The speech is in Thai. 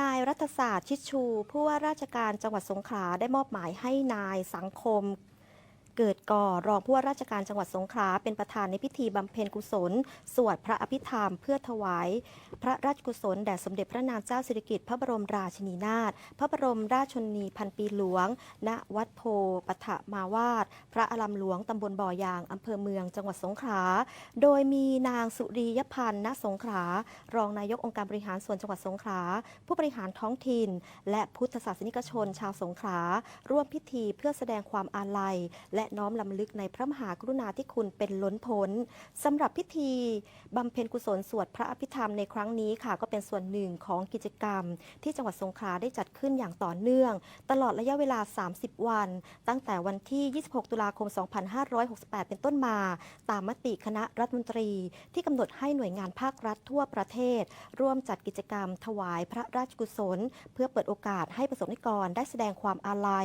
นายรัฐศาสตร์ชิดชู ผู้ว่าราชการจังหวัดสงขลาได้มอบหมายให้นายสังคม เกิดก่อรองผู้ว่าราชการจังหวัดสงขลาเป็นประธานในพิธีบำเพ็ญกุศล สวดพระอภิธรรมเพื่อถวาย พระราชกุศลแด่สมเด็จพระนางเจ้าสิริกิติ์พระบรมราชินีนาถพระบรมราชชนนีพันปีหลวง ณวัดโพปฐมาวาสพระอารามหลวงตำบลบ่อยางอำเภอเมืองจังหวัดสงขลาโดยมีนางสุริยพันธ์ณสงขลารองนายกองค์การบริหารส่วนจังหวัดสงขลาผู้บริหารท้องถิ่น และพุทธศาสนิกชนชาวสงขลาร่วมพิธีเพื่อแสดงความอาลัยและน้อมลำลึกในพระมหากรุณาธิคุณเป็นล้นพ้นสำหรับพิธีบำเพ็ญกุศลสวดพระอภิธรรมในครั้งนี้ค่ะ ก็เป็นส่วนหนึ่งของกิจกรรม ที่จังหวัดสงขลาได้จัดขึ้นอย่างต่อเนื่อง ตลอดระยะเวลา 30 วัน ตั้งแต่วันที่ 26 ตุลาคม 2568 เป็นต้นมา ตามมติคณะรัฐมนตรี ที่กำหนดให้หน่วยงานภาครัฐทั่วประเทศ ร่วมจัดกิจกรรมถวายพระราชกุศล เพื่อเปิดโอกาสให้ประสบนิกรได้แสดงความอาลัย